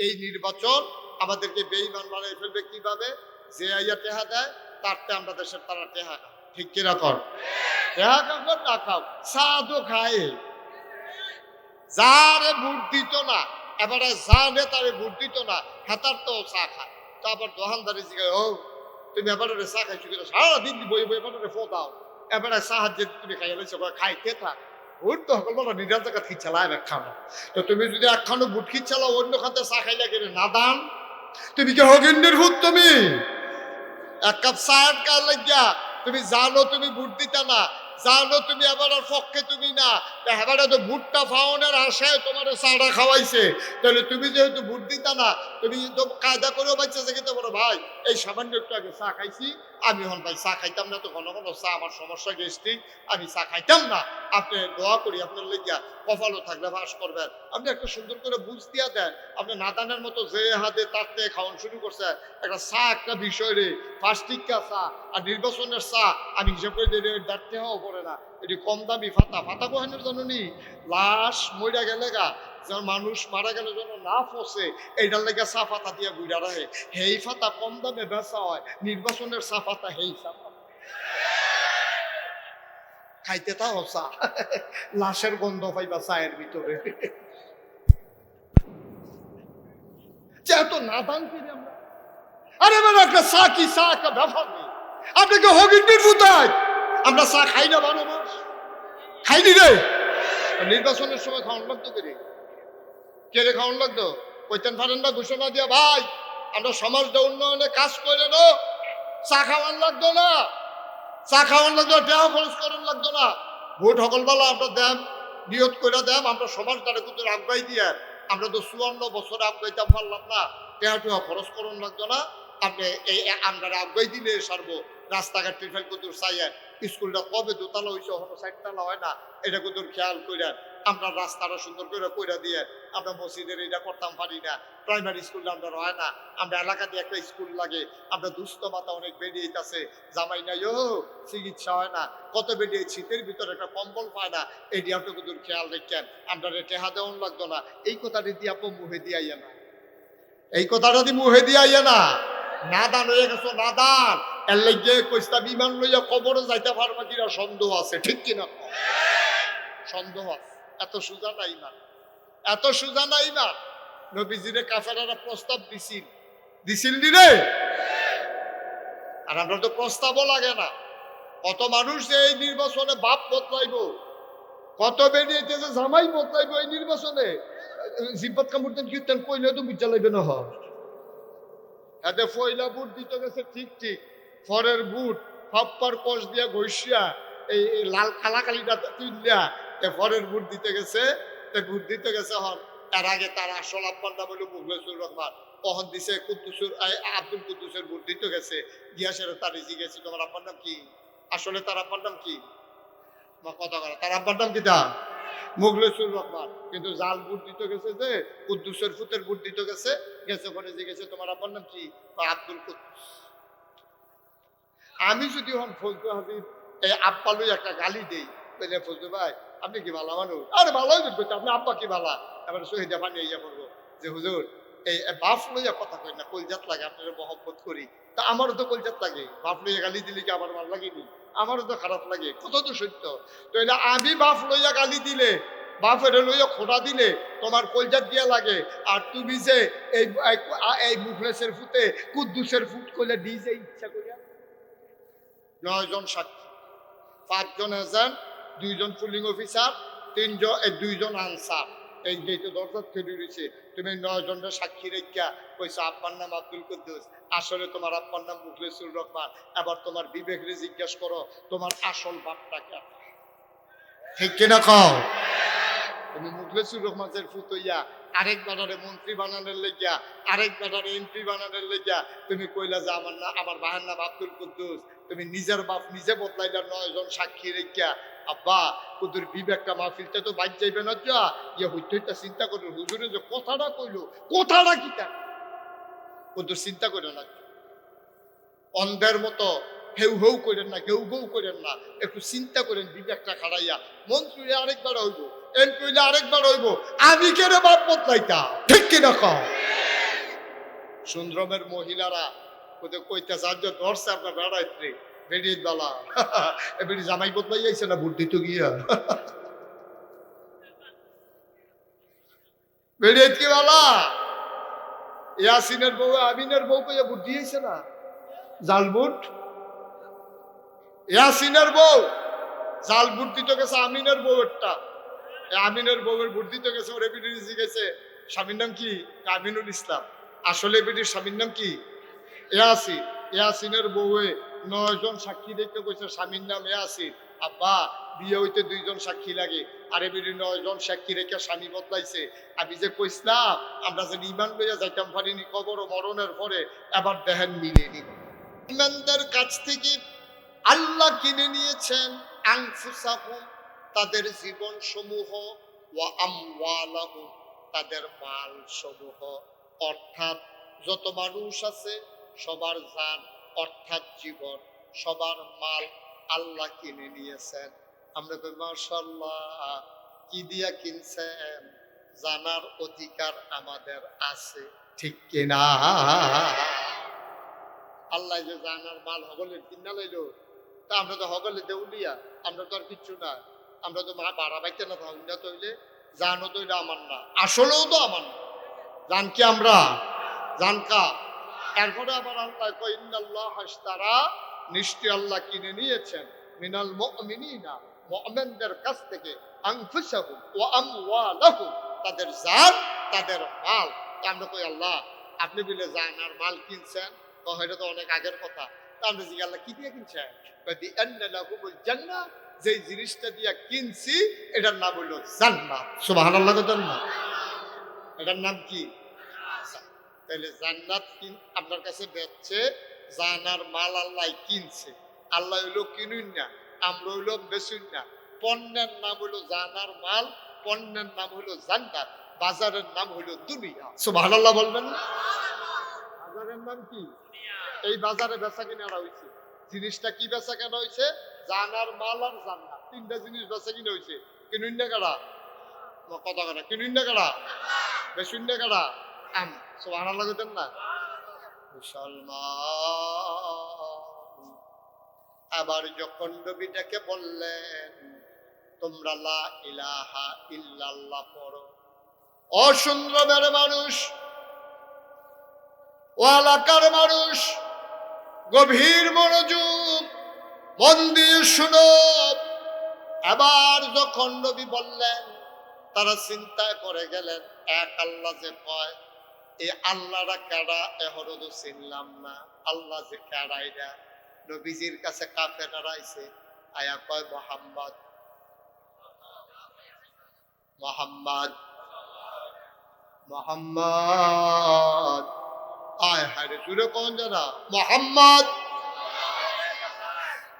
এই নির্বাচন আমাদেরকে বেইমান বানিয়ে ফেলবে কীভাবে? যে আইয়া টেহা দেয় তারতে আমরা দেশের তারা টেহা। ঠিক কিনা কর? টেহা কাকর না খাও। সাদও খায়। যারে ভোট দিত না, এবারে যা নেতারে ভোট দিত না, হেতার তো চা খায়। তো তারপর দোকানদারি জিগায়, ও, তুমি এবারে চা খাইছো কিনা? সারাদিন বই বই এবারে ফো দাও এবারে সাহায্যে তুমি খাইয়া লইছো খাইতে থাক। ভোট তো সকল বলো নিরাজ জায়গা খিচ্ছালা এক খানো তো তুমি যদি একখানো বুট চালাও অন্য খাতে চা খাইলে গেলে না দান তুমি কি হগিন্ডির ভূত তুমি? এক কাপ চায়ের কার লাগিয়া। তুমি জানো তুমি বুট দিতা না। জানো তুমি আবার আর পক্ষে তুমি না। এবারে তো বুটটা ফাউনের আশায় তোমার চাটা খাওয়াইছে। তাহলে তুমি যেহেতু বুট দিতা না, তুমি তো কায়দা করেও বাচ্চা যেতে পারো ভাই, এই সামান্য একটু আগে চা খাইছি। আমি হন ভাই চা খাইতাম না তো ঘন ঘন চা, আমার সমস্যা গেস্টিক আমি চা খাইতাম না। আপনি দোয়া করি আপনার লেগিয়া কপালও থাকলে বাস করবেন। আপনি একটা সুন্দর করে বুঝ দিয়া দেন, আপনি নাদানের মতো যে হাতে তাতে খাওয়ান শুরু করছে, একটা চা, একটা বিষয় রে ফার্স্টিকা চা আর নির্বাচনের চা, আমি হিসাব করে দিয়ে ডাকতে হওয়া পড়ে না। এটি কম দামি ফাতা। ফাতা কোহানের জন্য নি? লাশ মইরা গেলে গা, যেন মানুষ মারা গেলে যেন না ফসে এইটার লেগে চা ফাতা দিয়ে বুড়া রাখে। হেই ফাতা কম দামে বেচা হয়, নির্বাচনের চা ফাতা হেই চা খাইতে তা চা। লাশের গন্ধ পাইবা চায়ের ভিতরে। যেহেতু না করি আমরা। আরে মানে একটা চা কি? চা একটা ব্যাপার নেই। আপনাকে হগিন্ডির ফুটায় আমরা চা খাই না বারো মাস। খাইনি রে। নির্বাচনের সময় খাওয়ান লাগতো করে কে রে খাওয়ান লাগতো? কইতেন পারেন না ঘোষণা দিয়া, ভাই, আমরা সমাজটা উন্নয়নে কাজ করে নো। চা খাওয়ান লাগতো না। চা খাওয়ান লাগতো দেহ খরচ করান লাগতো না। ভোট সকল বেলা আমরা দেন, নিয়ত করে দেন, আমরা সমাজটারে কিন্তু আগাই দিয়ে, আমরা তো চুয়ান্ন বছর আগাইতাম পারলাম না। টেহা টেহা খরচ করুন লাগতো না। আপনি এই আমরা আগাই দিলে সারবো। রাস্তাঘাট কুতুর চাইয়েন স্কুলটা কবে দোতলা হয়েছে হলো হয় না, এটা খেয়াল করেন আমরা রাস্তাটা সুন্দর করে কইরা দিয়ে আমরা মসজিদের এটা করতাম পারি না। প্রাইমারি আমরা হয় না, আমরা একটা স্কুল লাগে, আমরা দুস্থ অনেক বেরিয়েছে জামাই নাই ও চিকিৎসা হয় না, কত বেরিয়ে শীতের ভিতরে একটা কম্বল পায় না, এই দিয়ে আপনি কুতুর খেয়াল রেখেন আমরা টেহা দেওয়ান লাগতো না, এই কথাটি দিয়ে আপনি মুহে দিয়ে না। এই কথাটা দিয়ে মুহে দিয়ে না। নাদান হয়ে গেছো, নাদান। এর লেগে কইস্তা বিমান লইয়া কবরে যাইতে পারবা কিনা সন্দেহ আছে, ঠিক কিনা? সন্দেহ এত সুজা না। এত সুজা না। নবীজিরে কাফেরারা প্রস্তাব দিছিল। দিছিল রে? আর আমরা তো প্রস্তাবও লাগে না। কত মানুষ যে এই নির্বাচনে বাপ বদলাইব? কত বেরিয়েছে যে জামাই বদলাইব এই নির্বাচনে? জিব্বাত কামড়তেন কীর্তন কইলে তো বুঝা লাগবে না হয়। ফয়লা বুট দিতে গেছে, ঠিক ঠিক। ফরের বুট ফাপ্পার কষ দিয়া ঘষিয়া এই লাল কালাকালিটা তুললিয়া এ ফরের বুট দিতে গেছে। বুট দিতে গেছে হন এর আগে তার আসল আব্বার নাম হলো মুখলেসুর রহমান। কখন দিছে কুদ্দুসুর আব্দুল কুদ্দুসের বুট দিতে গেছে। গিয়া সেটা তার রিজি গেছে। তোমার আব্বার নাম কি? আসলে তার আব্বার নাম কি? মা কথা করা তার আব্বার নাম কি তা রহমান। কিন্তু জাল বুট দিতে গেছে যে, কুদ্দুসের ফুতের বুট দিতে গেছে। গেছে যে গেছে তোমার আব্বার নাম কি? বা আব্দুল কুদ্দুস। আমি যদি হন ফজলু হাবিব এই আব্বা লই একটা গালি দেই বলে ফজলু ভাই, আপনি কি ভালো মানুষ? আরে, ভালোই বুঝবে আপনি আব্বা কি ভালা? এবার শহীদা পানি ইয়া করব যে হুজুর, এই বাপ লইয়া কথা কই না, কলজাত লাগে, আপনার মহব্বত করি। তা আমারও তো কলজাত লাগে, বাপ লইয়া গালি দিলে কি আমার ভালো লাগেনি? আমারও তো খারাপ লাগে, কত তো সত্য। তো আমি বাপ লইয়া গালি দিলে, বাপের লইয়া খোটা দিলে তোমার কলজাত দিয়া লাগে, আর তুমি যে এই এই মুখলেসের ফুতে, কুদ্দুসের ফুট করলে নিজে ইচ্ছা করিয়া নয়জন সাক্ষী। পাঁচজন এজেন্ট দুইজন পুলিং অফিসার তিনজন দুইজন আনসার। এই যেহেতু দরজা তৈরি রয়েছে তুমি নয়জনের সাক্ষী রেখা কইছো আব্বার নাম আব্দুল কুদ্দুস। আসলে তোমার আব্বার নাম মুখলেসুর রহমান। এবার তোমার বিবেকরে জিজ্ঞাসা করো, তোমার আসল বাপটা কে? ঠিক কিনা কও? তুমি মুখলেসুর রহমানের ফুতইয়া, আরেক বেটারে মন্ত্রী বানানোর লেগিয়া, আরেক বেটারে এমপি বানানোর লেগিয়া, তুমি কইলা যে আমার না, আমার বাহার নাম আব্দুল কুদ্দুস। তুমি নিজের বাপ নিজে বদলাইলা নয় জন সাক্ষী রেখা। আব্বা, কুদুর বিবেকটা মাহফিলটা তো বাইর যাইবে না যা। ইয়ে হইতে চিন্তা করো, হুজুরে যে কথাটা কইলো, কথাটা কি তা কুদুর চিন্তা করে না। অন্ধের মতো হেউ হেউ করেন না গেউ গেউ করেন না। একটু চিন্তা করেন বিবেকটা খাড়াইয়া। মন্ত্রী আরেকবার হইব এমপি আরেকবার হইব, আমি কেন বাপ বদলাইতা ঠিক কিনা কম সুন্দরমের মহিলারা ইয়াসিনের বউ, আমিনের বউ কইয়া ভোট দিয়েছে না? জাল বুট ইয়াসিনের বউ, জাল বুট দিতে গেছে আমিনের বউয়েরটা। আমিনের বউয়ের ভোট দিতে গেছে, ওর স্বামীর নাম কি? আমিনুল ইসলাম। আসলে এবিডির স্বামীর নাম কি? ইয়াসিন, ইয়াসিনের বউয়ে নয়জন সাক্ষী দেখতে কইছে, স্বামীর নাম ইয়াসিন। আব্বা, বিয়ে হইতে দুইজন সাক্ষী লাগে। নয়জন সাক্ষী রেখে স্বামী বদলাইছে। আমি যে কইসলাম আমরা যে ইমান লইয়া যাইতাম পারিনি কবর মরণের পরে এবার দেহেন ইমানদের কাছ থেকে আল্লাহ কিনে নিয়েছেন আনফুসাহুম তাদের জীবন সমূহ ওয়া তাদের মাল সমূহ অর্থাৎ যত মানুষ আছে সবার জান অর্থাৎ জীবন, সবার মাল আল্লাহ কিনে নিয়েছেন। আমরা কই মাশাল্লাহ কি দিয়া কিনছেন? জানার অধিকার আমাদের আছে, ঠিক কিনা? আল্লাহ যে জানার মাল হগলের কিনা লইলো, তা আমরা তো হগলে দেউলিয়া, আমরা তো আর কিচ্ছু না। আমরা তো মা বাড়া বাইতে না থাকুন না তৈলে জানো তো আমার না, আসলেও তো আমার না। জান কি আমরা? জান কা এরপরে আবার আল্লাহ ইন্নাল্লাহ হাসতারা নিশ্চয় আল্লাহ কিনে নিয়েছেন। মিনাল মুমিনিনা, মুমিনদের কাছ থেকে তাদের জান তাদের মাল। আমরা কই আল্লাহ, আপনি বলে জান আর মাল কিনছেন? তো এটা তো অনেক আগের কথা। আমরা জিজ্ঞাসা আল্লাহ কি দিয়ে কিনছেন? কয়, দি আন্না লাহুমুল জান্নাহ। যে জিনিসটা দিয়া কিনছি, এটার নাম হইল জান্নাত। সুবহানাল্লাহ কইতেন না এটার নাম কি? তাহলে জান্নাত আপনার কাছে বেচছে জানার মাল আল্লাহ কিনছে। আল্লাহ হইল কিনুন না আমরা হইল বেচুন না। পণ্যের নাম হইল জানার মাল পণ্যের নাম হইল জান্নাত বাজারের নাম হইল দুনিয়া। সুবহানাল্লাহ বলবেন না? বাজারের নাম কি? এই বাজারে বেচা কিনা হয়েছে জিনিসটা কি বেচা কেনা হয়েছে জানার মাল আর জান্নাত। তিনটা জিনিস বেচা কিনা হয়েছে কিনুন না কারা? কথা কথা কিনুন না কারা? বেচুন না কারা? আম। সুবহানাল্লাহ কইতেন না? মুসলমান। আবার যখন নবীটাকে বললেন, তোমরা লা ইলাহা ইল্লাল্লাহ পড়ো। অসুন্দরের মানুষ ও এলাকার মানুষ, গভীর মনোযোগ, মন দিয়ে শুনো। এবার যখন নবী বললেন, তারা চিন্তায় পড়ে গেলেন, এক আল্লাহ যে কয় এই আল্লাহরা তো চিনলাম না। আল্লাহ যে নবীজির কাছে আয়া কয় মোহাম্মদ। মোহাম্মদ। মোহাম্মদ। আয় হায় জুড়ে কোন জানা মোহাম্মদ।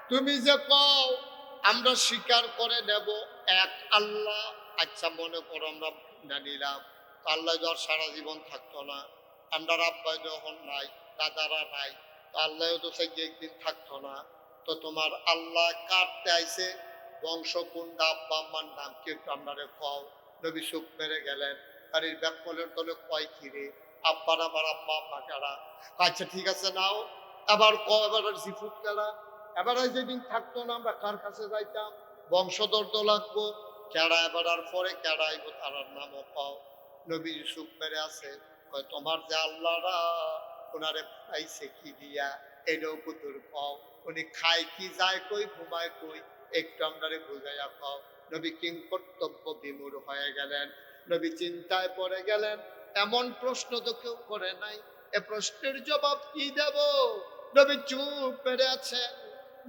তুমি যে কও, আমরা স্বীকার করে নেব এক আল্লাহ। আচ্ছা মনে করো আমরা নিলাম। আল্লাহ আর সারা জীবন থাকতো না। আমরা আব্বাই যখন নাই, দাদারা নাই তো আল্লাহও তো সেই একদিন থাকতো না। তো তোমার আল্লাহ কাটতে আইছে, বংশ কুন্ডা আব্বা, আম্মার নাম একটু আপনারে কও, নবী সুখ মেরে গেলেন। আর এই ব্যাকলের দলে কয় কিরে আব্বার আবার আম্মা আম্মা কারা? আচ্ছা ঠিক আছে, নাও। আবার ক এবার জিফুত কারা? এবার আর যেদিন থাকতো না, আমরা কার কাছে যাইতাম? বংশধর তো লাগবো। কেডা এবার আর পরে কেডা আইব তার নামও পাও নবী ইউসুফ মেরে আছে। তোমার যে আল্লাহরা ওনারে পাইছে কি দিয়া, এটাও কুতুর পাও উনি খায় কি, যায় কই, ঘুমায় কই, একটু আমরারে বুঝাইয়া পাও নবী কিং কর্তব্য বিমূঢ় হয়ে গেলেন। নবী চিন্তায় পড়ে গেলেন, এমন প্রশ্ন তো কেউ করে নাই। এ প্রশ্নের জবাব কি দেব? নবী চুপ পেরে আছে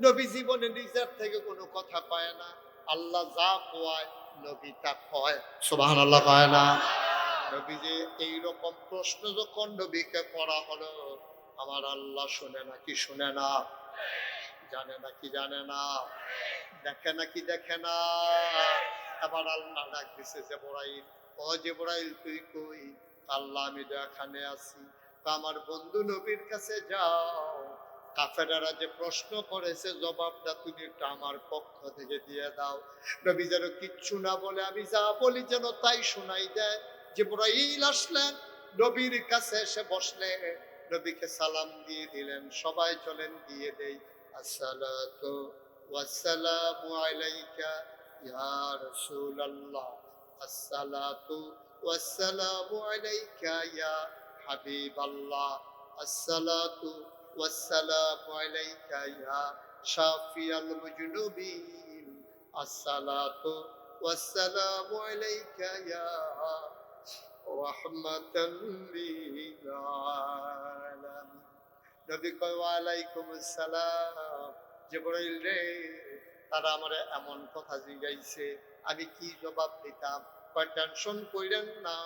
নবী জীবনে নিজের থেকে কোনো কথা পায় না। আল্লাহ যা কয়, নবী তা কয়। সুবাহ আল্লাহ কয় না? নবী যে এইরকম প্রশ্ন যখন নবীকে করা হলো, আমার আল্লাহ শুনে নাকি শুনে না? জানে নাকি জানে না? দেখে নাকি দেখে না? এবার আল্লাহ ডাক দিছে যে বড়াইল ও বড়াইল তুই কই? আল্লাহ, আমি তো এখানে আছি। তো আমার বন্ধু নবীর কাছে যাও। কাফেরারা যে প্রশ্ন করেছে, জবাবটা তুমি একটু আমার পক্ষ থেকে দিয়ে দাও। নবী যেন কিচ্ছু না বলে, আমি যা বলি যেন তাই শোনাই দেয়। যে বুড়াইল আসলেন, নবীর কাছে এসে বসলে নবীকে সালাম দিয়ে দিলেন, সবাই চলেন দিয়ে দেই, আসসালাতু ওয়াসসালামু আলাইকা ইয়া রাসূলুল্লাহ, আসসালাতু ওয়াসসালামু আলাইকা ইয়া হাবিবাল্লাহ, আসসালাতু ওয়াসসালামু আলাইকা ইয়া শাফিয়াল মুজনুবিন, আসসালাতু ওয়াসসালামু আলাইকা ইয়া রাহমাতাল লিল আলামিন নবী কয় ওয়ালাইকুম আসসালাম জিবরাইল রে তারা আমারে এমন কথা জিগাইছে আমি কি জবাব দিতাম কয় টেনশন কইরেন না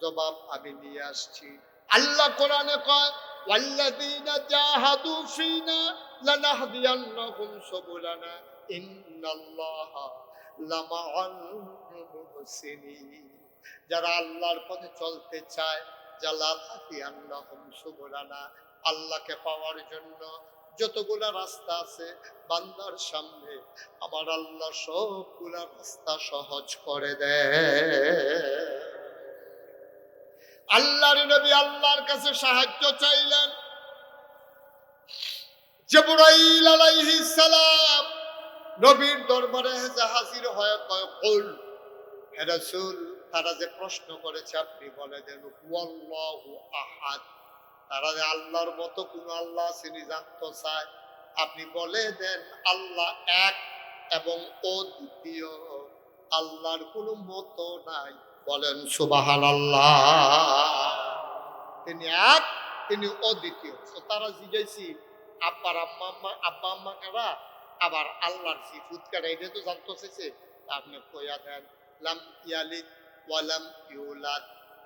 জবাব আমি নিয়ে আসছি আল্লাহ কোরআনে কয় والذين جاهدوا فينا لنهدينهم سبلنا إن الله لمع المحسنين যারা আল্লাহর পথে চলতে চায় আল্লাহ আল্লাহকে পাওয়ার জন্য যতগুলা রাস্তা আছে বান্দার সামনে, আমার আল্লাহ সবগুলা রাস্তা সহজ করে দেয় নবী আল্লাহর কাছে সাহায্য চাইলেন। নবীর দরবারে হাজির হয়ে কয় হে তারা যে প্রশ্ন করেছে, আপনি বলে দেন আহাদ। তারা যে আল্লাহর মতো কোন আল্লাহ তিনি জানতে চায়। আপনি বলে দেন, আল্লাহ এক এবং অদ্বিতীয়। আল্লাহর কোনো মতো নাই। বলেন সুবাহান আল্লাহ তিনি এক, তিনি অদ্বিতীয়। তো তারা জিজ্ঞাসি, আব্বার আম্মা আম্মা, আব্বা, আম্মা কারা? আবার আল্লাহর সিফুত কারা এটা তো জানতে চেয়েছে আপনি কইয়া দেন, লাম ইয়ালিদ ওয়ালাম ইউলাদ।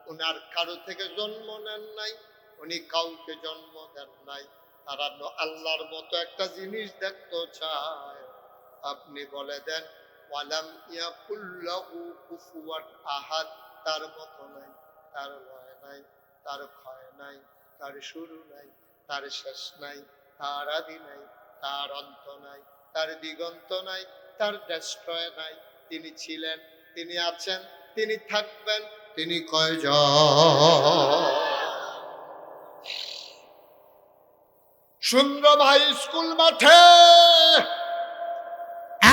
ওনার কারও থেকে জন্ম নেন নাই, উনি কাউকে জন্ম দেন নাই। তারা আল্লাহর মতো একটা জিনিস দেখতে চায়। আপনি বলে দেন, ওয়ালাম আহাদ, তার মতো নাই, তার ভয় নাই, তার ক্ষয় নাই, তার শুরু নাই, তার শেষ নাই, তার আদি নাই, তার অন্ত নাই, তার দিগন্ত নাই, তার ডেস্ট্রয় নাই। তিনি ছিলেন, তিনি আছেন তিনি থাকবেন, তিনি কয়জন? সুন্দর ভাই স্কুল মাঠে?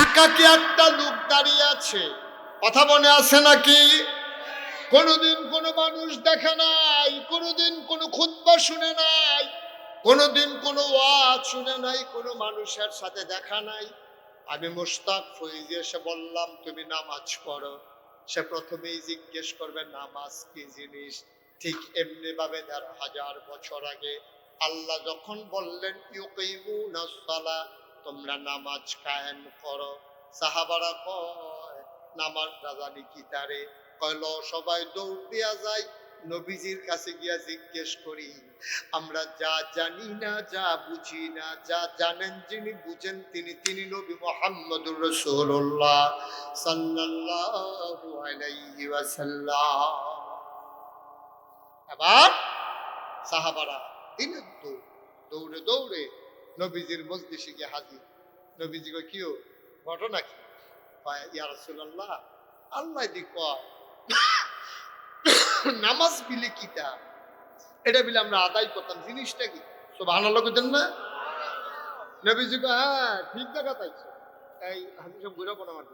একাকি একটা লোক দাঁড়িয়ে আছে। কথা মনে আছে নাকি? কোনোদিন কোনো মানুষ দেখে নাই, কোনোদিন কোনো খুতবা শুনে নাই, কোনোদিন কোনো ওয়াজ শুনে নাই, কোনো মানুষের সাথে দেখা নাই। আমি মুস্তাক ফৈজি এসে বললাম, তুমি নামাজ পড়ো। সে প্রথমেই জিজ্ঞেস করবে, নামাজ কি জিনিস? ঠিক এমনি ভাবে তার হাজার বছর আগে আল্লাহ যখন বললেন তোমরা নামাজ কায়েম করো সাহাবারা কয়, নামাজ রাজানি কি তারে? কয়ল সবাই দৌড় দিয়া যায় নবীজির কাছে গিয়া জিজ্ঞেস করি, আমরা যা জানি না, যা বুঝি না, যা জানেন যিনি বুঝেন তিনি তিনি নবী মোহাম্মদুর রসুল্লাহ সাল্লাল্লাহু আলাইহি ওয়াসাল্লাম। আবার সাহাবারা দিনের দৌড়, দৌড়ে নবীজির মজলিসে গিয়ে হাজির। নবীজি কয় ঘটনা কি? ইয়া রাসূলুল্লাহ, আল্লাহ দি কয় নামাজ বিলে কিতা এটা বিলে আমরা আদায় করতাম। জিনিসটা কি? সুবহানাল্লাহ কইতেন না নবীজি হ্যাঁ ঠিক জায়গা পাইছো। হাজির সব ঘুরে আমার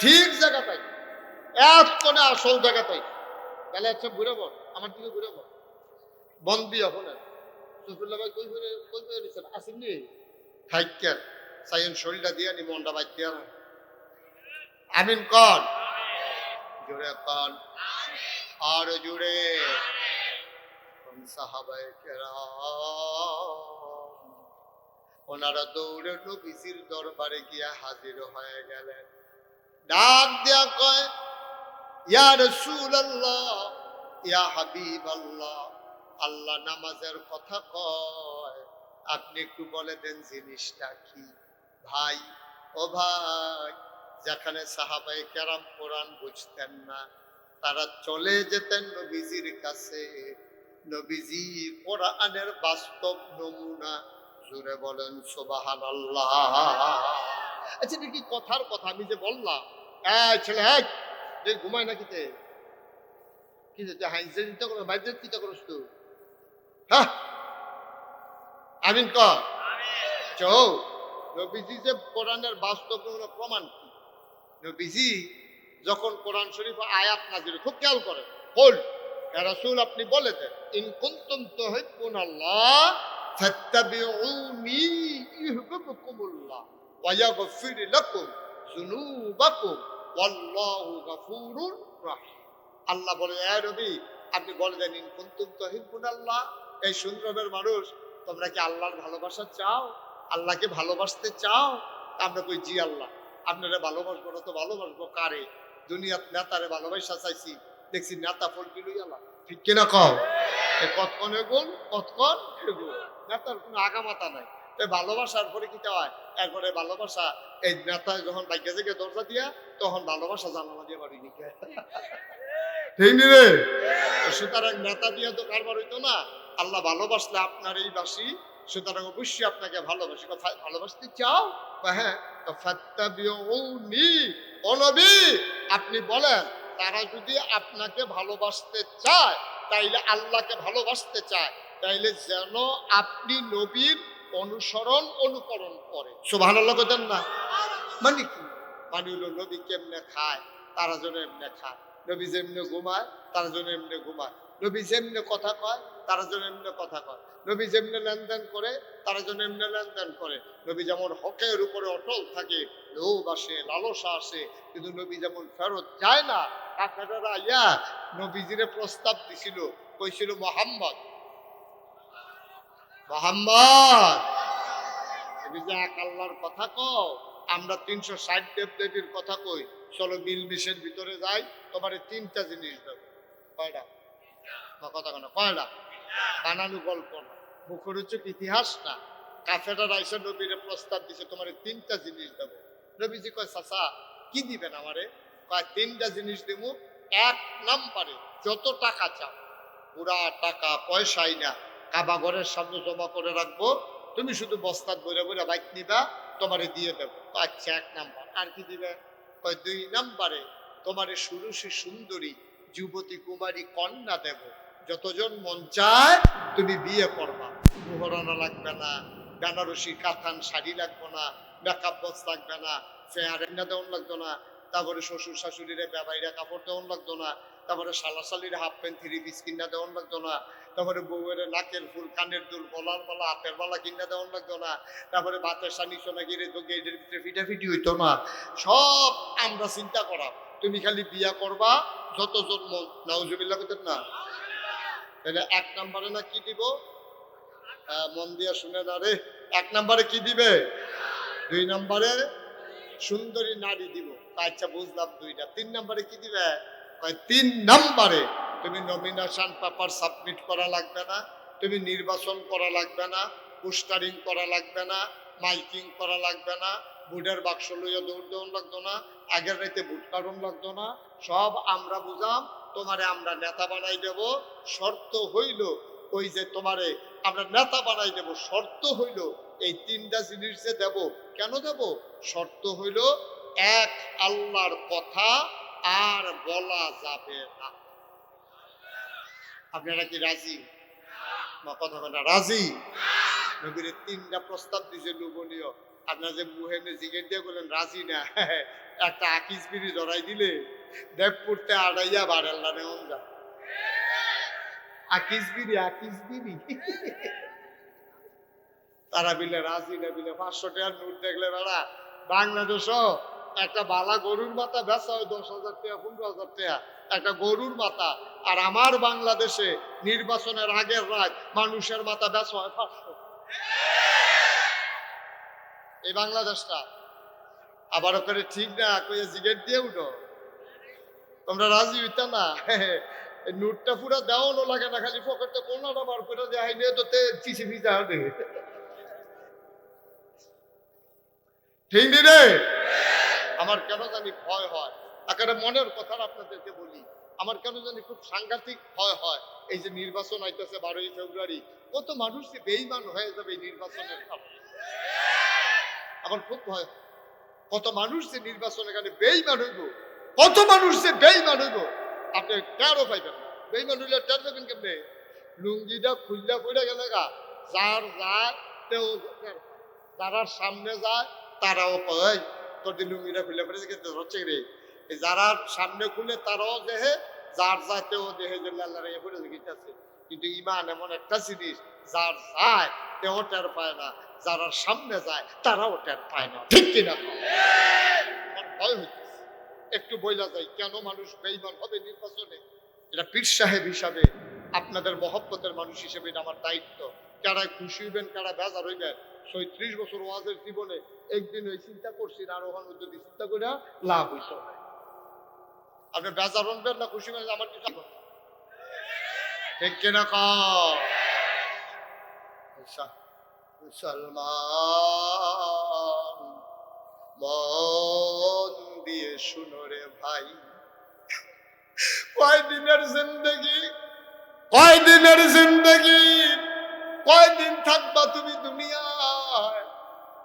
ঠিক জায়গা পাই এক কোণে আসল জায়গা পাই তাহলে আচ্ছা ঘুরে বল আমার দিকে ঘুরে বল বন্দি এখন সুফুল্লাহ ভাই কই করে কই করে আসেননি থাইকেন সাইন শরীরটা দিয়া নি, মনটা বাইক দিয়া না। আমিন কন। জোরে কন আর জুড়ে। সাহাবায়ে ওনারা দৌড়ে নবীজির দরবারে গিয়া হাজির হয়ে গেলেন। ডাক দেয়া কয়, ইয়া রাসূলুল্লাহ, ইয়া হাবিবাল্লাহ, আল্লাহ নামাজের কথা কয়। আপনি একটু বলে দেন জিনিসটা কি? ভাই, ও ভাই যেখানে সাহাবাই কেরাম কোরআন বুঝতেন না তারা চলে যেতেন নবীজির কাছে। নবীজি কোরআনের বাস্তব নমুনা জুড়ে বলেন সোবাহান আল্লাহ আচ্ছা এটা কি কথার কথা? আমি যে বললাম ছেলে হ্যাঁ যে ঘুমায় নাকি তে? কি যে চিন্তা করো বাইরে চিন্তা করস তুই হ্যাঁ? আমিন ক চৌ নবীজি যে কোরআনের বাস্তব প্রমাণ কি নবীজি যখন কোরআন শরীফ আয়াত নাজির খুব খেয়াল করে। বল রাসূল আপনি বলে দেন, ইন কুনতুম তুহিব্বুন আল্লাহ, ফাত্তাবিউনি ইউহিব্বুকুমুল্লাহ, ওয়া ইয়াগফির লাকুম যুনুবাকুম, ওয়াল্লাহু গফুরুর রাহিম। আল্লাহ বলে, এ নবী, আপনি বলে দেন, ইন কুনতুম তুহিব্বুন আল্লাহ, এই সুন্দরের মানুষ, তোমরা কি আল্লাহর ভালোবাসা চাও? আল্লাহকে ভালোবাসতে চাও? আমরা কই জি আল্লাহ। আপনারা ভালোবাসবো না তো ভালোবাসবো কারে? দুনিয়াত নেতারে ভালোবাসা চাইছি। দেখছি নেতা ফল দিলই আল্লাহ, ঠিক কিনা কও? কতক্ষণে গুণ কতক্ষণ গুণ নেতার কোনো আগামাতা নাই। এই ভালোবাসার পরে কি হয় এরপরে ভালোবাসা, এই নেতা যখন বাইকে থেকে দরজা দিয়া, তখন ভালোবাসা জানালা দিয়ে বাড়ি নিকে ঠিক নি রে? সুতরাং নেতা দিয়া তো কারবার হইতো না। আল্লাহ ভালোবাসলে আপনার এই বাসি সুতরাং অবশ্যই আপনাকে ভালোবাসি। কথা ভালোবাসতে চাও? হ্যাঁ তো ফাত্তাবিউনি ও আপনি বলেন, তারা যদি আপনাকে ভালোবাসতে চায়, তাইলে আল্লাহকে ভালোবাসতে চায়, তাইলে যেন আপনি নবীর অনুসরণ, অনুকরণ করে। সুবহানাল্লাহ কইতেন না? মানে কি? মানে হলো নবী কেমনে খায়, তারা যেন এমনি খায়। নবী যেমনি ঘুমায়, তারা যেন এমনি ঘুমায়। নবী যেমনি কথা কয়, তারা যেন এমনি কথা কয়। নবী যেমনি লেনদেন করে, তারা যেন এমনি লেনদেন করে। নবী যেমন হকের উপরে অটল থাকে, লোভ আসে, লালসা আসে, কিন্তু নবী যেমন ফেরত যায় না কাকারা ইয়া নবীজিরে প্রস্তাব দিছিল, কইছিল মোহাম্মদ। মোহাম্মদ! তুমি যে এক আল্লাহর কথা কও। আমরা তিনশো ষাট দেব দেবীর কথা কই, চলো মিল মিশের ভিতরে যাই, তোমার তিনটা জিনিস দেবো। কয়টা? বা কথা কেন কয়টা? বানানো গল্প না, মুখরোচক ইতিহাস না। কাফেরা রাইসা নবীরে প্রস্তাব দিছে, তোমার তিনটা জিনিস দেবো। নবীজি কয়, চাচা, কি দিবেন আমারে? কয়, তিনটা জিনিস দেব এক নাম্বারে যত টাকা চাও, পুরা টাকা পয়সাই না। কাবা ঘরের সামনে জমা করে রাখব, তুমি শুধু বস্তাত বইরে বইরে বাইক নিবা তোমারে দিয়ে দেবো। আচ্ছা এক নাম্বার। আর কি দিবে? কয়, দুই নাম্বারে তোমারে সুরুষি সুন্দরী যুবতী কুমারী কন্যা দেব। যতজন মন চায় তুমি বিয়ে করবা। মোহরানা লাগবে না, বেনারসি কাতান শাড়ি লাগবে না মেকআপ বক্স লাগবে না ফেয়ার এন্ডা দেওয়ান লাগতো না, তারপরে শ্বশুর শাশুড়িরে বেবাইরা কাপড় দেওয়ান লাগতো না, তারপরে শালা শালির হাফ প্যান্ট থ্রি পিস কিনা দেওয়ান লাগতো না তারপরে বউয়ের নাকের ফুল, কানের দুল, গলার মালা হাতের মালা কিনা দেওয়ান লাগতো না। তারপরে ভাতের সানি সোনা গিরে তো গেটের ভিতরে ফিটাফিটি হইতো না। সব আমরা চিন্তা করা তুমি খালি বিয়া করবা যতজন মন। নাউজুবিল্লাহ করতেন না? তাহলে এক নম্বরে না কি দিব? মন দিয়া শুনে না রে। এক নম্বরে কি দিবে? দুই নম্বরে সুন্দরী নারী দিব। আচ্ছা বুঝলাম দুইটা। তিন নম্বরে কি দিবে? তিন নম্বরে তুমি নমিনেশন পেপার সাবমিট করা লাগবে না, তুমি নির্বাচন করা লাগবে না পোস্টারিং করা লাগবে না মাইকিং করা লাগবে না বুটের বাক্স লইয়া দৌড় দেওয়ান লাগতো না, আগের রাইতে বুট কাটন লাগতো না, সব আমরা বুঝাম, তোমারে আমরা নেতা বানাই দেব, শর্ত হইল ওই যে তোমারে আমরা নেতা বানাই দেব, শর্ত হইল এই তিনটা জিনিস যে দেব, কেন দেব? শর্ত হইল এক, আল্লাহর কথা আর বলা যাবে না। আপনারা কি রাজি? বা কথা কথা রাজি? নবীর তিনটা প্রস্তাব দিছে লোভনীয়। আপনার যে মুহেনে জিগের দিয়ে বললেন রাজি না। একটা আকিস বিড়ি ধরাই দিলে দেবপুরতে আড়াইয়া বাড়াল্লা নেমন যা আকিস বিড়ি আকিস বিড়ি। তারা বিলে, রাজি না। বিলে, পাঁচশো টাকার নোট দেখলে বেড়া বাংলাদেশও একটা বালা গরুর মাথা বেচা হয় দশ হাজার টাকা, পনেরো হাজার টাকা, একটা গরুর মাথা। আর আমার বাংলাদেশে নির্বাচনের আগের রাত মানুষের মাথা বেচা হয় পাঁচশো। এই বাংলাদেশটা। আবার ওখানে ঠিক না, কইয়া জিগেট দিয়ে উঠো। তোমরা রাজি হইতা না? নোটটা পুরো দেওয়ানো লাগে না, খালি পকেটে কোনাটা বার করে দেয় নিয়ে তো চিঠি ভিজা হবে। ঠিক নি রে? আমার কেন জানি ভয় হয়। একেবারে মনের কথা আপনাদেরকে বলি, আমার কেন জানি খুব সাংঘাতিক ভয় হয়। এই যে নির্বাচন আইতেছে বারোই ফেব্রুয়ারি, কত মানুষ যে বেইমান হয়ে যাবে এই নির্বাচনের কারণে। আমার খুব ভয়। কত মানুষ যে নির্বাচনের কারণে বেইমান হইব, কত মানুষ যে বেইমান হইব, আপনি কেন পাইবেন বেইমান হইলে টের দেবেন কেমনে? লুঙ্গিটা খুললা পড়ে গেলে গা, যার যায় তেও। যারা সামনে যায়, তারাও কয় খুলে কিন্তু হচ্ছে রে? যারা সামনে খুলে, তারাও দেহে, যার যায় তেও দেহে যে আল্লাহ রে পড়ে গেছে কিন্তু ইমান এমন একটা জিনিস, যার যায়, তেও টের পায় না। সামনে যায়, তারাও টের পায় না। ঠিক কিনা? একটু বইলা যায় কেন মানুষ বেইমান হবে নির্বাচনে? এটা পীর সাহেব হিসাবে, আপনাদের মহব্বতের মানুষ হিসেবে এটা আমার দায়িত্ব। কারা খুশি হইবেন কারা বেজার হইবেন। ছয়ত্রিশ বছর ওয়াজের জীবনে একদিন ওই চিন্তা করছি আর যদি চিন্তা করে লাভ হইত। আপনি বেজার হবেন না, খুশি হবেন আমার কিছু ঠিক মুসলমান, মন দিয়ে ভাই। কয়দিনের জিন্দগি? কয়দিনের জিন্দগি? কয়দিন থাকবা তুমি দুনিয়ায়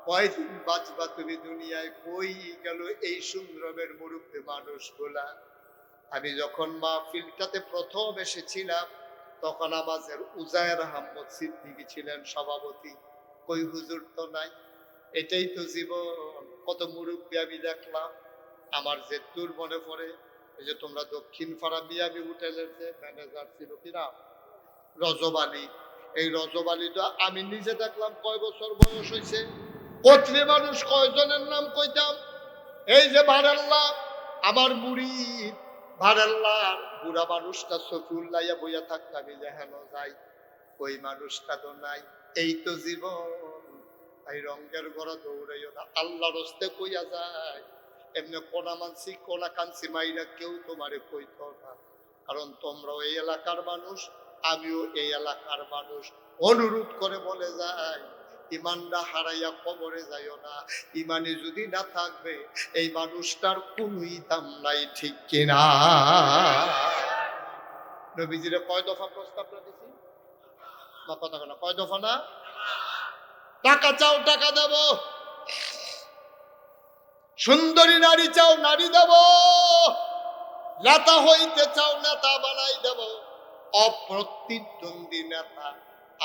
কয়দিন বাঁচবা তুমি দুনিয়ায়? কই গেল এই সুন্দরমের মুরুব্বী মানুষগুলা? আমি যখন মাহফিলটাতে প্রথম এসেছিলাম, তখন আমাদের উজায়ের আহমদ সিদ্দিকী ছিলেন সভাপতি। কই হুজুর তো নাই। এটাই তো জীবন। কত মুরব্বী আমি দেখলাম। আমার যে দূর মনে পড়ে, এই যে তোমরা দক্ষিণ পাড়া মিয়াবি হোটেলের যে ম্যানেজার ছিল কিনা রজব আলী। এই রজব আলীটা আমি নিজে দেখলাম কয় বছর বয়স হয়েছে? কত্রে মানুষ কয়জনের নাম কইতাম? এই যে ভাড়াল্লা, আমার বুড়ি। ভাড়াল্লা বুড়া মানুষটা সফিউল্লাইয়া বইয়া থাকতে আমি যেহেন যাই। ওই মানুষটা তো নাই। এই তো জীবন। এই রঙ্গের ঘরে দৌড়াইও না। আল্লাহ রস্তে কইয়া যায়। এমনি কোনা মানসি কোনা কানসি মাইরা কেউ তোমারে কইত না। কারণ তোমরাও এই এলাকার মানুষ, আমিও এই এলাকার মানুষ। অনুরোধ করে বলে যায়। ইমানটা হারাইয়া কবরে যাইও না। ইমানে যদি না থাকবে, এই মানুষটার কোনই দাম নাই, ঠিক কিনা? নবীজিরে কয় দফা প্রস্তাব দিছি বা কথা না, কয় দফা না? টাকা চাও, টাকা দেব। সুন্দরী নারী চাও, নারী দেব। নেতা হইতে চাও, নেতা বানাই দেব। অপ্রতিদ্বন্দ্বী নেতা,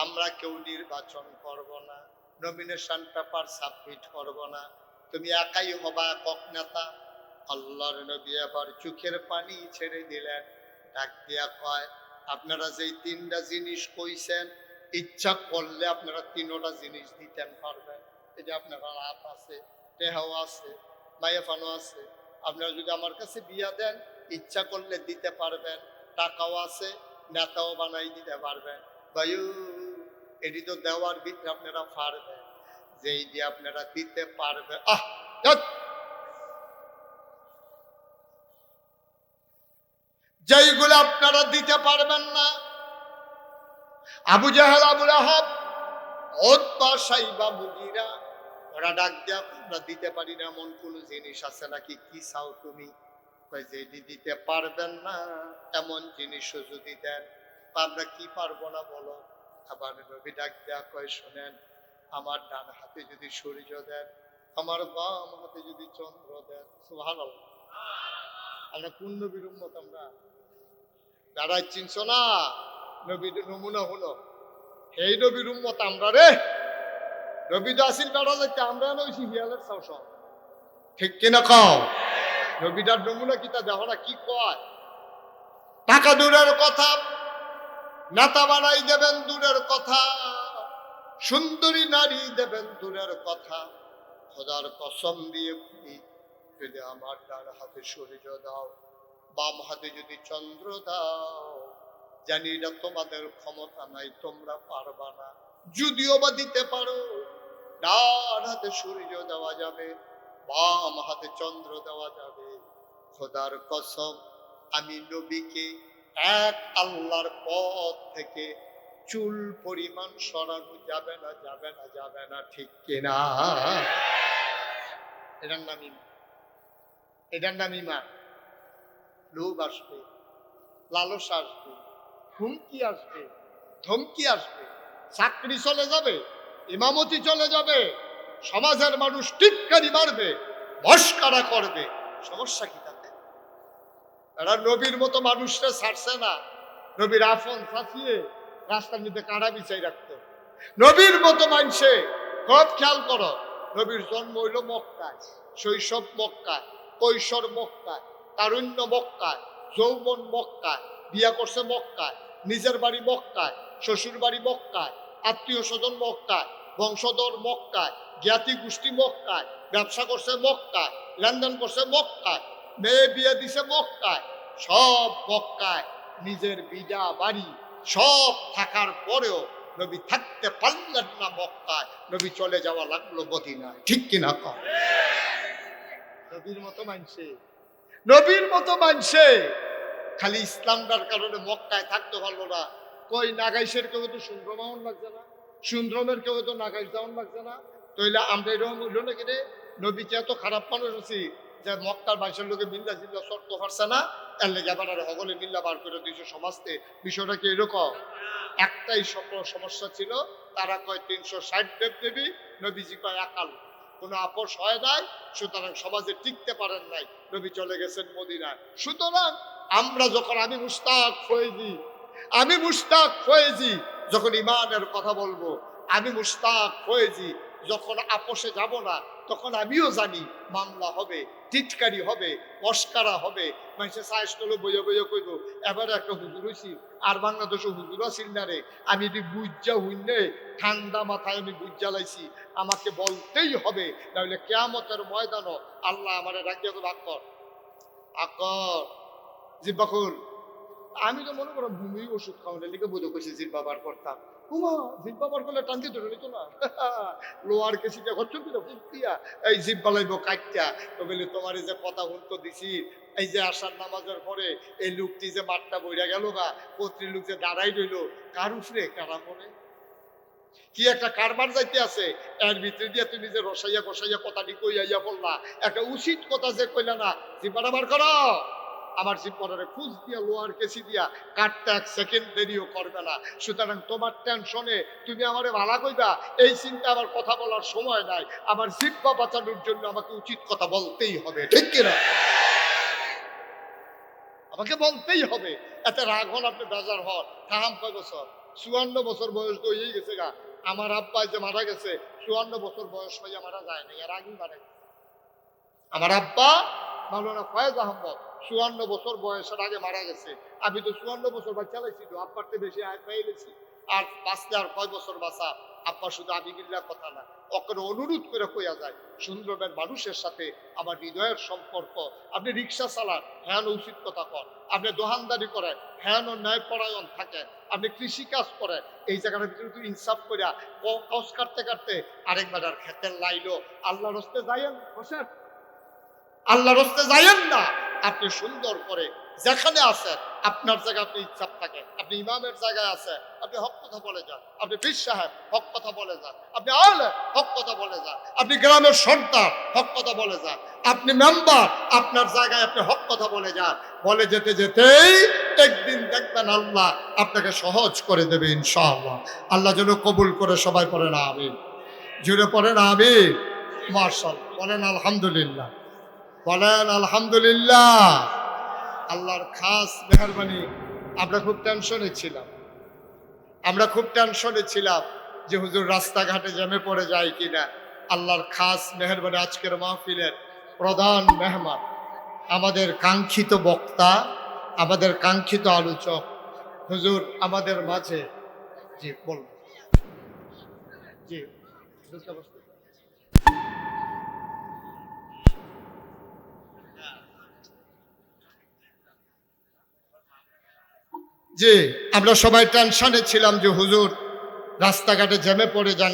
আমরা কেউ নির্বাচন করব না। নমিনেশন পেপার সাবমিট করব না। তুমি একাই হবা আল্লাহর নবী আবার চোখের পানি ছেড়ে দিলেন। ডাক আপনারা যেই তিনটা জিনিস কইছেন, ইচ্ছা করলে আপনারা তিনোটা জিনিস দিতেন পারবেন। এই যে আপনারা লাভ আছে, দেহাও আছে মায়াফানো আছে। আপনারা যদি আমার কাছে বিয়া দেন, ইচ্ছা করলে দিতে পারবেন। টাকাও আছে, নেতাও বানাই দিতে পারবেন। বায়ু এটি তো দেওয়ার ভিতরে আপনারা পারবেন যেই দিয়ে আপনারা দিতে পারবেন আহ! যেইগুলো আপনারা দিতে পারবেন না, আবু জাহাল আবুল আহাব মুগিরা ওরা ডাক দেয়া, আমরা দিতে পারি না, এমন কোন জিনিস আছে নাকি? কি চাও তুমি? কয় যে দিতে পারবেন না, এমন জিনিসও যদি দেন আমরা কি পারব না বলো? আবার নবী ডাক দেয়া কয়, শোনেন, আমার ডান হাতে যদি সূর্য দেন, আমার বাম হাতে যদি চন্দ্র দেন। ভালো আমরা নবীর উম্মত আমরা? যারা চিনছো না? নবীর নমুনা হলো এই নবীর উম্মত, আমরা রে? নবী আমরা হিয়ালের ঠিক কিনা নবীটার নমুনা কিতা দেখো না, কি কয়? টাকা দূরের কথা নেতা বানাই দেবেন দূরের কথা সুন্দরী নারী দেবেন দূরের কথা। খোদার কসম দিয়ে বলি, যদি আমার ডান হাতে সূর্য দাও বাম হাতে যদি চন্দ্র দাও। জানি এটা তোমাদের ক্ষমতা নাই তোমরা পারবা না যদিও বা দিতে পারো। ডান হাতে সূর্য দেওয়া যাবে বাম হাতে চন্দ্র দেওয়া যাবে। খোদার কসম আমি নবীকে এক আল্লাহর পথ থেকে চুল পরিমাণ সরানো যাবে না যাবে না যাবে না, ঠিক কিনা? এটার নাম ইমান। এটার নাম ইমান। লোভ আসবে, লালস আসবে, হুমকি আসবে, ধমকি আসবে, চাকরি চলে যাবে, ইমামতি চলে যাবে, সমাজের মানুষ টিটকারি মারবে মস্কারা করবে। সমস্যা কি? এরা নবীর মতো মানুষরা ছাড়ছে না। নবীর আফন ফাঁসিয়ে রাস্তার মধ্যে কাড়া বিছাই রাখতো। নবীর মতো মানছে খুব খেয়াল করো, নবীর জন্ম হইল মক্কায়, শৈশব মক্কায়, কৈশোর মক্কায়, তারুণ্য মক্কায়, যৌবন মক্কায়, বিয়া করছে মক্কায়, নিজের বাড়ি মক্কায়, শ্বশুর বাড়ি মক্কায়, আত্মীয় স্বজন মক্কায়, বংশধর মক্কায়, জ্ঞাতি গোষ্ঠী মক্কায়, ব্যবসা করছে মক্কায়, লেনদেন করছে মক্কায়। মেয়ে বিয়ে দিছে মক্কায়। সব মক্কায় নিজের বিজা বাড়ি, সব থাকার পরেও নবী থাকতে পারলেন না মক্কায়। নবী চলে যাওয়া লাগল মদিনায়। ঠিক কিনা? কর নবীর মতো মানছে। নবীর মতো মানছে। খালি ইসলামটার কারণে মক্কায় থাকতে পারল না। কই নাগাইশের কেউ তো সুন্দরমাউন লাগছে না? সুন্দরমের কেউ তো নাগাইশ যাওয়ান লাগছে না? তইলে আমরা এরকম হইল নাকি রে? নবীকে এত খারাপ মানুষ আছি? যে মক্কার লোকে মিল্লা জিল্লা শর্ত না। হগলে মিল্লা বার করে দিয়েছে সমাজতে। বিষয়টা কি এরকম? একটাই সকল সমস্যা ছিল, তারা কয় তিনশো ষাট দেব দেবী নবীজি কয় একাল। কোনো আপোষ হয় নাই, সুতরাং সমাজে টিকতে পারেন নাই। নবী চলে গেছেন মদিনায়। সুতরাং আমরা যখন আমি মুস্তাক ফয়েজি আমি মুস্তাক ফয়েজি যখন ইমানের কথা বলব, আমি মুস্তাক ফয়েজি যখন আপোষে যাব না তখন আমিও জানি মামলা হবে টিটকারি হবে মস্কারা হবে। মানুষের সাইজ করল বইয়ে বইয়ে কইব, এবারে একটা হুজুর হইছি, আর বাংলাদেশে হুজুর আছিল না রে। আমি যদি বুঝা হইনে ঠান্ডা মাথায় আমি বুঝা লাইছি। আমাকে বলতেই হবে তাহলে কেয়ামতের ময়দানও আল্লাহ আমার রাখিয়ে তো আকর আকর জিব্বাকুল আমি তো মনে করো ভূমি ওষুধ খাওয়ানোর লিখে বোধ করছি জিব্বা বার করতাম। জিব্বা বার করলে না। লোয়ার এই জিব্বা লাইব কাটটা তো তোমার যে কথা দিছি, এই যে আসার নামাজের পরে এই লোকটি যে মাঠটা বইরা গেল পত্রী লোক যে দাঁড়াই রইল, কার উপরে, কারা পড়ে কি একটা কারবার যাইতে আছে, এর ভিতরে দিয়ে তুমি যে রসাইয়া কষাইয়া কথাটি কইয়া পড়লা একটা উচিত কথা যে কইলা না, জিব্বাটা বার করো। আমার জিব্বারে খুঁজ দিয়া লোয়ার কেসি দিয়া কাটতে এক সেকেন্ড দেরিও করবে না। সুতরাং তোমার টেনশনে তুমি আমারে ভালা কইবা, এই চিন্তা আমার কথা বলার সময় নাই। আমার জিব্বা বাঁচানোর জন্য আমাকে উচিত কথা বলতেই হবে, ঠিক কিনা? আমাকে বলতেই হবে। এতে রাগ হন আপনি, বেজার হন। কাহাম কয় বছর? চুয়ান্ন বছর বয়স তো হয়েই গেছে গা। আমার আব্বা যে মারা গেছে, চুয়ান্ন বছর বয়স হয়ে মারা যায় না এর আগেই মারা গেছে। আমার আব্বা মাওলানা ফয়েজ আহমদ চুয়ান্ন বছর বয়সের আগে মারা গেছে। আমি তো চুয়ান্ন বছর বাচ্চা লাইছি, তো আব্বার থেকে বেশি আয় পেয়ে গেছি আর বাঁচতে আর কয় বছর বাঁচা? আব্বা শুধু আমি বিল্লার কথা না ওকে অনুরোধ করে কইয়া যায় সুন্দরবন মানুষের সাথে আমার হৃদয়ের সম্পর্ক। আপনি রিক্সা চালান হ্যাঁ উচিত কথা কর আপনি দোকানদারি করেন হ্যাঁ ন্যায় পরায়ণ থাকেন। আপনি কৃষি কাজ করেন, এই জায়গাটার ভিতরে তুই ইনসাফ করিয়া কস কাটতে কাটতে আরেকবার আর খেতের লাইলো আল্লাহ রস্তে যাইয়েন, বসেন। আল্লাহ রস্তে যাইয়েন না। আপনি সুন্দর করে যেখানে আছেন আপনার জায়গা আপনি ইচ্ছাপ থাকেন। আপনি ইমামের জায়গায় আছে, আপনি হক কথা বলে যান। আপনি বীর সাহেব, হক কথা বলে যান। আপনি আলে হক কথা বলে যান। আপনি গ্রামের সন্তান, হক কথা বলে যান। আপনি মেম্বার আপনার জায়গায় আপনি হক কথা বলে যান। বলে যেতে যেতেই একদিন দেখবেন আল্লাহ আপনাকে সহজ করে দেবে ইনশাআল্লাহ। আল্লাহ যেন কবুল করে সবাই পড়ে না আমি জুড়ে পড়ে না আমি মার্শাল বলেন আলহামদুলিল্লাহ। বলেন, আলহামদুলিল্লাহ। আল্লাহর খাস মেহরবানি। আমরা খুব টেনশনে ছিলাম। আমরা খুব টেনশনে ছিলাম যে হুজুর রাস্তাঘাটে জ্যামে পড়ে যায় কিনা। আল্লাহর খাস মেহরবানি আজকের মাহফিলের প্রধান মেহমান। আমাদের কাঙ্ক্ষিত বক্তা, আমাদের কাঙ্ক্ষিত আলোচক। হুজুর, আমাদের মাঝে জি, বলুন। জি যে আমরা সবাই টেনশনে ছিলাম যে হুজুর রাস্তাঘাটে জ্যামে পড়ে যান।